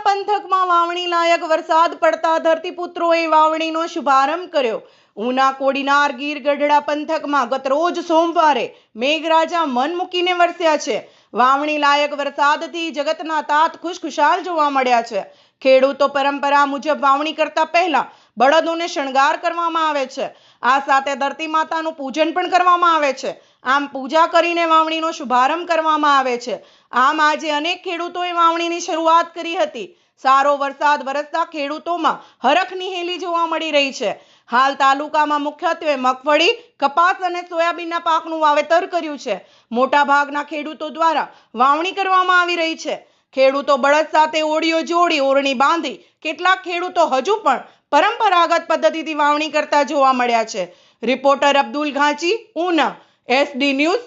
ઉના પંથકમાં વાવણી લાયક વરસાદ પડતા ધરતીપુત્રોએ વાવણીનો શુભારંભ કર્યો. ઉના કોડીનાર ગીર ગઢડા પંથકમાં ગત રોજ સોમવારે મેઘરાજા મન મૂકીને વરસ્યા છે. વાવણી લાયક વરસાદથી જગતના તાત ખુશખુશાલ જોવા મળ્યા છે. ખેડૂતો પરંપરા મુજબ વાવણી કરતા પહેલા બળદોને શણગાર કરવામાં આવે છે. આ સાથે ધરતી માતાનું પૂજન પણ કરવામાં આવે છે. આમ પૂજા કરીને વાવણીનો શુભારંભ કરવામાં આવે છે. આમ આજે અનેક ખેડૂતોએ વાવણીની શરૂઆત કરી હતી. સારો વરસાદ વરસતા ખેડૂતોમાં હરખની હેલી જોવા મળી રહી છે. હાલ તાલુકામાં મુખ્યત્વે મગફળી, કપાસ અને સોયાબીનના પાકનું વાવેતર કર્યું છે. મોટા ભાગના ખેડૂતો દ્વારા વાવણી કરવામાં આવી રહી છે. ખેડૂતો બળદ સાથે ઓળીઓ જોડી, ઓરણી બાંધી કેટલાક ખેડૂતો હજુ પણ પરંપરાગત પદ્ધતિથી વાવણી કરતા જોવા મળ્યા છે. Reporter Abdul Ghanchi Una SD News